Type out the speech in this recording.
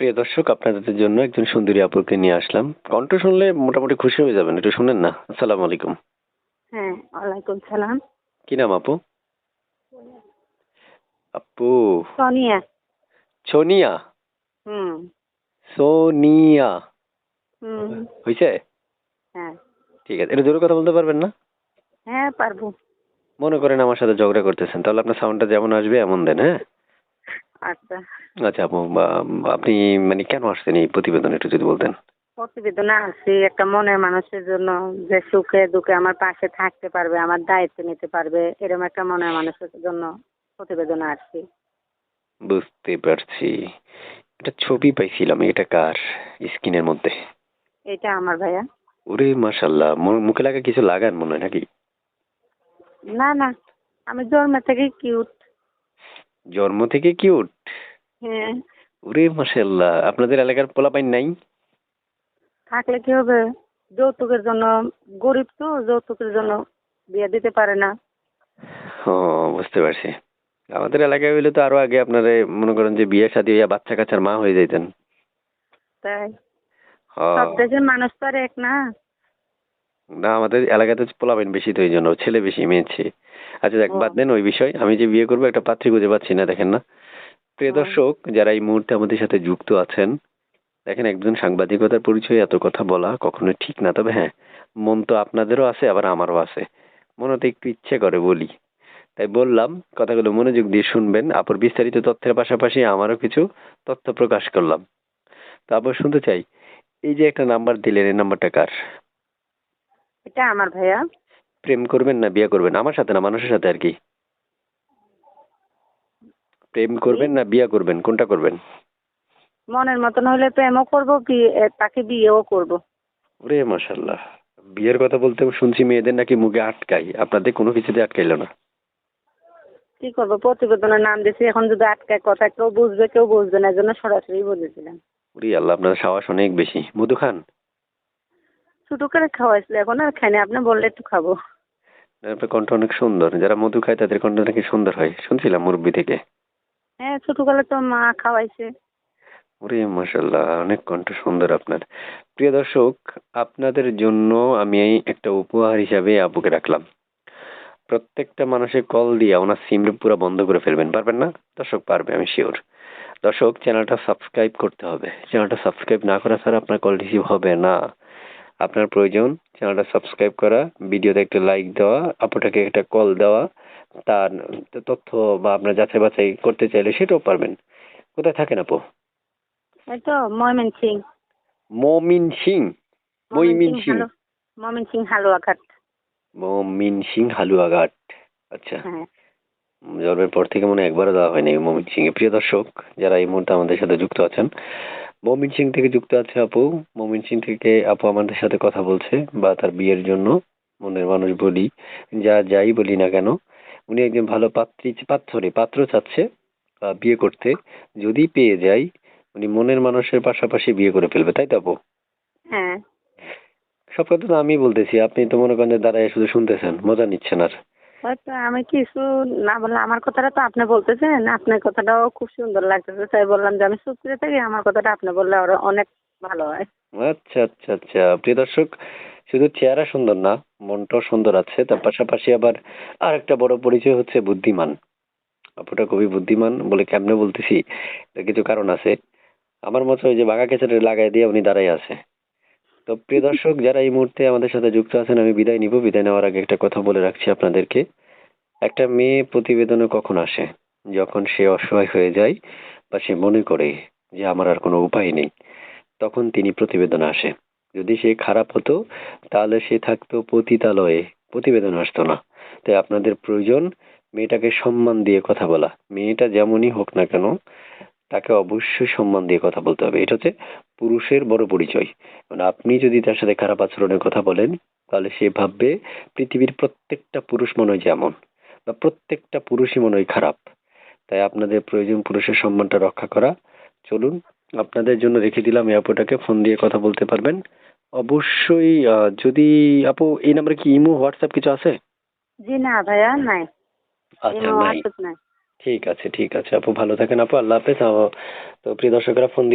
প্রিয় দর্শক আপনাদের জন্য একজন সুন্দরী আপুকে নিয়ে আসলাম। কণ্ঠ শুনলে মোটামুটি খুশি হয়ে যাবেন একটু শুনেন না। আসসালামু আলাইকুম। হ্যাঁ ওয়ালাইকুম সালাম। কি নাম আপু? আপু। সোনিয়া। সোনিয়া? হুম। সোনিয়া। হুম। হয়েছে হ্যাঁ। ঠিক আছে একটু জোরে কথা বলতে পারবেন না? হ্যাঁ পারব। মনে করেন আমার সাথে ঝগড়া করতেছেন তাহলে আপনার সাউন্ডটা যেমন আসবে এমন দেন হ্যাঁ? আচ্ছা। আচ্ছা আপু আপনি মানে কেন আসছেন এই প্রতিবেদন একটু যদি বলতেন? প্রতিবেদনে আসছি একটা মনের মানুষের জন্য যে সুখে দুঃখে আমার পাশে থাকতে পারবে আমার দায়িত্ব নিতে পারবে এরকম একটা মনের মানুষের জন্য প্রতিবেদনে আসছি। বুঝতে পারছি। একটা ছবি পাইছিলাম এটা কার? স্ক্রিনের মধ্যে। এটা আমার ভাইয়া। ওরে মাশাল্লাহ মুখে লাগা কিছু লাগান মনে হয় নাকি? না না আমি জন্ম থেকে কিউট জন্ম থেকে কিউট হ্যাঁ। ওরে মাশাল্লাহ আপনাদের এলাকার পোলাপাইন নাই? থাকলে কি হবে? যৌতুকের জন্য গরিব তো যৌতুকের জন্য বিয়ে দিতে পারে না। ও বুঝতে পারছি। আমাদের এলাকায় হইলে তো আরও আগে আপনারা মনে করেন যে বিয়ে শাদী হইয়া বাচ্চা কাচ্চার মা হয়ে যাইতেন। তাই। সব দেশের মানুষ তো আর এক না। না আমাদের এলাকাতে পোলাপাইন বেশি তো এই জন্য ছেলে বেশি মেয়ে আচ্ছা দেখ বাদ দেন ওই বিষয়। আমি যে বিয়ে করব একটা পাত্রী খুঁজে পাচ্ছি না দেখেন না। প্রিয় দর্শক যারা এই মুহূর্তে আমাদের সাথে যুক্ত আছেন দেখেন একজন সাংবাদিকতার পরিচয়ে এত কথা বলা কখনোই ঠিক না। তবে হ্যাঁ মন তো আপনাদেরও আছে আবার আমারও আছে। মনে তো একটু ইচ্ছে করে বলি। তাই বললাম কথাগুলো মনোযোগ দিয়ে শুনবেন। আপুর বিস্তারিত তথ্যের পাশাপাশি আমারও কিছু তথ্য প্রকাশ করলাম। তারপর শুনতে চাই এই যে একটা নাম্বার দিলেন এই নাম্বারটা কার? এটা আমার ভাইয়া। প্রেম করবেন না বিয়ে করবেন? আমার সাথে না মানুষের সাথে আর কি? প্রেম করবেন না বিয়ে করবেন? কোনটা করবেন? মনের মতন হলে প্রেমও করব তাকে বিয়েও করব। ওরে মাশাল্লাহ বিয়ের কথা বলতে শুনছি মেয়েদের নাকি মুখে আটকাই আপনাদের কোনো কিছুতে আটকাইলো না। কি করব? প্রতিবেদনের নাম দিয়েছি এখন যদি আটকায় কথা কেউ বুঝবে কেউ বুঝবে না এই জন্য সরাসরি বলেছিলাম। ওরে আল্লাহ আপনার সাহস অনেক বেশি। মধু খান। ছোটো করে খাওয়াইছিল এখন আর খাইনি আপনি বললে একটু খাব। আপনার কণ্ঠ অনেক সুন্দর যারা মধু খায় তাদের কণ্ঠ নাকি সুন্দর হয় শুনছিলাম মুরব্বী থেকে। হ্যাঁ ছোটোবেলা তো মা খাওয়াইছে। ওরে মাশাল্লাহ অনেক কণ্ঠ সুন্দর আপনার। প্রিয় দর্শক আপনাদের জন্য আমি এই একটা উপহার হিসাবে আপুকে রাখলাম। প্রত্যেকটা মানুষের কল দিয়ে ওনার সিম পুরো বন্ধ করে ফেলবেন পারবেন না? দর্শক পারবে আমি শিওর দর্শক চ্যানেলটা সাবস্ক্রাইব করতে হবে। চ্যানেলটা সাবস্ক্রাইব না করা ছাড়া আপনার কল রিসিভ হবে না। আপনার প্রয়োজন চ্যানেলটা সাবস্ক্রাইব করা ভিডিওতে একটা লাইক দেওয়া আপুটাকে একটা কল দেওয়া তার তথ্য বা আপনার যাচাই বাছাই করতে চাইলে সেটাও পারবেন। কোথায় থাকেন আপু? এই তো ময়মন সিং? মমিন সিং মইমিন সিং ময়মন সিং হালুয়াঘাট। মমিন সিং হালুয়াঘাট। আচ্ছা। হ্যাঁ। জন্মের পর থেকে মনে একবারও দেওয়া হয়নি মমিন সিং প্রিয় দর্শক যারা এই মুহূর্তে আমাদের সাথে যুক্ত আছেন মমিন সিং থেকে যুক্ত আছে আপু। মমিন সিং থেকে আপু আমাদের সাথে কথা বলছে বা তার বিয়ের জন্য মনের মানুষ বলি যা যাই বলি না কেন। উনি একজন ভালো পাত্রী পাত্রে পাত্র চাচ্ছে বিয়ে করতে। যদি পেয়ে যাই উনি মনের মানুষের পাশাপাশি বিয়ে করে ফেলবে তাই তো আপু? হ্যাঁ। সব কথা তো আমি বলতেছি আপনি তো মনে করেন যে দাঁড়ায় শুধু শুনতেছেন মজা নিচ্ছেন আর। আমি কিছু না বললে আমার কথাটা তো আপনি বলতেছেন। আপনার কথাটাও খুব সুন্দর লাগতেছে। তাই বললাম যে আমি চুপ করে থাকি, আমার কথাটা আপনি বললে আরও অনেক ভালো হয়। আচ্ছা আচ্ছা আচ্ছা। প্রিয় দর্শক, শুধু চেহারা সুন্দর না, মনটাও সুন্দর আছে। তার পাশাপাশি আবার আর একটা বড় পরিচয় হচ্ছে বুদ্ধিমান। আপুটা খুবই বুদ্ধিমান বলে কেমনে বলতেছি? কিছু কারণ আছে। আমার মতো ওই যে বাঘা কেচারে লাগাই দিয়ে উনি দাঁড়াই আছে। তো প্রিয় দর্শক, যারা এই মুহূর্তে আমাদের সাথে যুক্ত আছেন, আমি বিদায় নিব। বিদায় নেওয়ার আগে একটা কথা বলে রাখছি আপনাদেরকে। একটা মেয়ে প্রতিবেদনে কখন আসে? যখন সে অসহায় হয়ে যায় বা সে মনে করে যে আমার আর কোনো উপায় নেই, তখন তিনি প্রতিবেদন আসে। যদি সে খারাপ হতো, তাহলে সে থাকতো পতিতালয়ে। প্রতিবেদন আসতো না। তাই আপনাদের প্রয়োজন মেয়েটাকে সম্মান দিয়ে কথা বলা। মেয়েটা যেমনই হোক না কেন তাকে অবশ্যই সম্মান দিয়ে কথা বলতে হবে। এটা হচ্ছে পুরুষের বড় পরিচয়। মানে আপনি যদি তার সাথে খারাপ আচরণের কথা বলেন তাহলে সে ভাববে পৃথিবীর প্রত্যেকটা পুরুষ মনে হয় যেমন বা প্রত্যেকটা পুরুষই মনে হয় খারাপ। তাই আপনাদের প্রয়োজন পুরুষের সম্মানটা রক্ষা করা। চলুন আপনাদের জন্য রেখে দিলাম এই আপুটাকে। ফোন দিয়ে কথা বলতে পারবেন। অবশ্যই যদি আপু এই নাম্বারে কি ইমো হোয়াটসঅ্যাপ কিছু আছে? জি না ভাইয়া নাই। আচ্ছা নাই। ঠিক আছে ঠিক আছে। আপু ভালো থাকেন আপু আল্লাহ হাফেজ। তো প্রিয় দর্শকরা ফোন